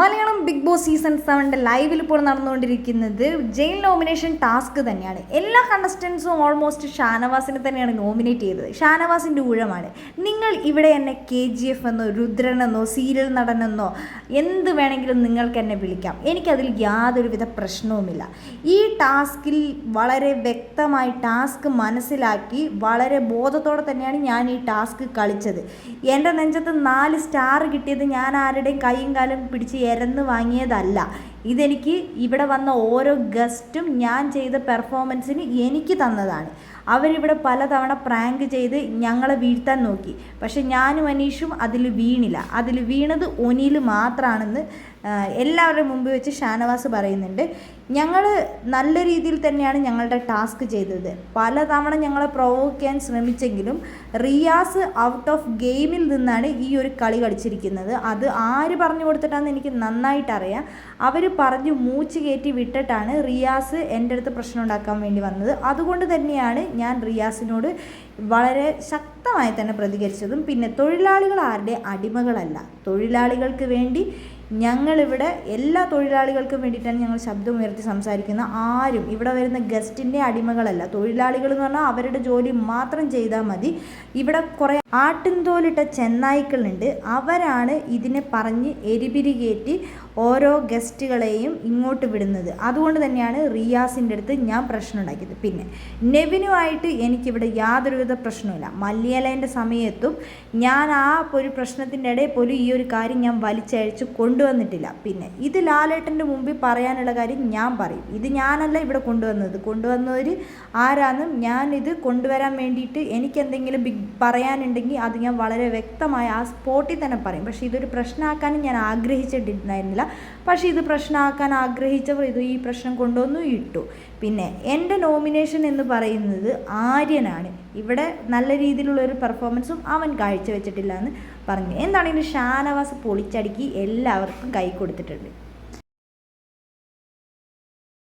Malayalam big boss season സെവന്റെ ലൈവിൽ ഇപ്പോൾ നടന്നുകൊണ്ടിരിക്കുന്നത് ജയിൽ നോമിനേഷൻ ടാസ്ക് തന്നെയാണ്. എല്ലാ കണ്ടസ്റ്റൻസും ഓൾമോസ്റ്റ് ഷാനവാസിനെ തന്നെയാണ് നോമിനേറ്റ് ചെയ്തത്. ഷാനവാസിന്റെ ഊഴമാണ്. നിങ്ങൾ ഇവിടെ എന്നെ കെ ജി എഫ് എന്നോ രുദ്രനെന്നോ സീരിയൽ നടനെന്നോ എന്ത് വേണമെങ്കിലും നിങ്ങൾക്ക് എന്നെ വിളിക്കാം. എനിക്കതിൽ യാതൊരുവിധ പ്രശ്നവുമില്ല. ഈ ടാസ്കിൽ വളരെ വ്യക്തമായി ടാസ്ക് മനസ്സിലാക്കി വളരെ ബോധത്തോടെ തന്നെയാണ് ഞാൻ ഈ ടാസ്ക് കളിച്ചത്. എന്റെ നെഞ്ചത്ത് നാല് സ്റ്റാർ കിട്ടിയത് ഞാൻ ആരുടെയും കൈയും കാലും പിടിച്ച് എരന്ന് വാങ്ങിയതല്ല. ഇതെനിക്ക് ഇവിടെ വന്ന ഓരോ ഗസ്റ്റും ഞാൻ ചെയ്ത പെർഫോമൻസിന് എനിക്ക് തന്നതാണ്. അവരിവിടെ പലതവണ പ്രാങ്ക് ചെയ്ത് ഞങ്ങളെ വീഴ്ത്താൻ നോക്കി. പക്ഷെ ഞാനും അനീഷും അതിൽ വീണില്ല. അതിൽ വീണത് ഒനിയിൽ മാത്രമാണെന്ന് എല്ലാവരുടെയും മുമ്പ് വെച്ച് ഷാനവാസ് പറയുന്നുണ്ട്. ഞങ്ങൾ നല്ല രീതിയിൽ തന്നെയാണ് ഞങ്ങളുടെ ടാസ്ക് ചെയ്തത്. പലതവണ ഞങ്ങളെ പ്രൊവോക്ക് ചെയ്യാൻ ശ്രമിച്ചെങ്കിലും റിയാസ് ഔട്ട് ഓഫ് ഗെയിമിൽ നിന്നാണ് ഈ ഒരു കളി കളിച്ചിരിക്കുന്നത്. അത് ആര് പറഞ്ഞു കൊടുത്തിട്ടാണെന്ന് എനിക്ക് നന്നായിട്ടറിയാം. അവർ പറഞ്ഞ് മൂച്ച് കയറ്റി വിട്ടിട്ടാണ് റിയാസ് എന്റെ അടുത്ത് പ്രശ്നം ഉണ്ടാക്കാൻ വേണ്ടി വന്നത്. അതുകൊണ്ട് തന്നെയാണ് ഞാൻ റിയാസിനോട് വളരെ ശക്തമായി തന്നെ പ്രതികരിച്ചതും പിന്നെ തൊഴിലാളികൾ ആരുടെ അടിമകളല്ല. തൊഴിലാളികൾക്ക് വേണ്ടി ഞങ്ങളിവിടെ എല്ലാ തൊഴിലാളികൾക്കും വേണ്ടിയിട്ടാണ് ഞങ്ങൾ ശബ്ദമുയർത്തി സംസാരിക്കുന്ന ആരും ഇവിടെ വരുന്ന ഗസ്റ്റിന്റെ അടിമകളല്ല. തൊഴിലാളികൾ എന്ന് പറഞ്ഞാൽ അവരുടെ ജോലി മാത്രം ചെയ്താൽ മതി. ഇവിടെ കുറേ ആട്ടിൻതോലിട്ട ചെന്നായ്ക്കളുണ്ട്. അവരാണ് ഇതിനെ പറഞ്ഞ് എരിപിരി കയറ്റി ഓരോ ഗസ്റ്റുകളെയും ഇങ്ങോട്ട് വിടുന്നത്. അതുകൊണ്ട് തന്നെയാണ് റിയാസിന്റെ അടുത്ത് ഞാൻ പ്രശ്നം ഉണ്ടാക്കിയത്. പിന്നെ നെവിനുമായിട്ട് എനിക്കിവിടെ യാതൊരുവിധ പ്രശ്നമില്ല മല്ലിയലേന്റെ സമയത്തും ഞാൻ ആ ഒരു പ്രശ്നത്തിന്റെ ഇടയിൽ പോലും ഈ ഒരു കാര്യം ഞാൻ വലിച്ചയച്ച് കൊണ്ടുവന്നിട്ടില്ല. പിന്നെ ഇത് ലാലേട്ടന്റെ മുമ്പിൽ പറയാനുള്ള കാര്യം ഞാൻ പറയും. ഇത് ഞാനല്ല ഇവിടെ കൊണ്ടുവന്നത്. കൊണ്ടുവന്നവർ ആരാന്നും ഞാനിത് കൊണ്ടുവരാൻ വേണ്ടിയിട്ട് എനിക്കെന്തെങ്കിലും ബിഗ് പറയാനുണ്ടെങ്കിൽ അത് ഞാൻ വളരെ വ്യക്തമായി ആ സ്പോട്ടിൽ തന്നെ പറയും. പക്ഷേ ഇതൊരു പ്രശ്നമാക്കാനും ഞാൻ ആഗ്രഹിച്ചിട്ടുണ്ടായിരുന്നില്ല പക്ഷേ ഇത് പ്രശ്നമാക്കാൻ ആഗ്രഹിച്ചവർ ഇത് ഈ പ്രശ്നം കൊണ്ടുവന്നു ഇട്ടു. പിന്നെ എന്റെ നോമിനേഷൻ എന്ന് പറയുന്നത് ആര്യനാണ്. ഇവിടെ നല്ല രീതിയിലുള്ള ഒരു പെർഫോമൻസും അവൻ കാഴ്ചവെച്ചിട്ടില്ല എന്ന് പറഞ്ഞു എന്താണെങ്കിലും ഷാനവാസ് പൊളിച്ചടുക്കി എല്ലാവർക്കും കൈ കൊടുത്തിട്ടുണ്ട്?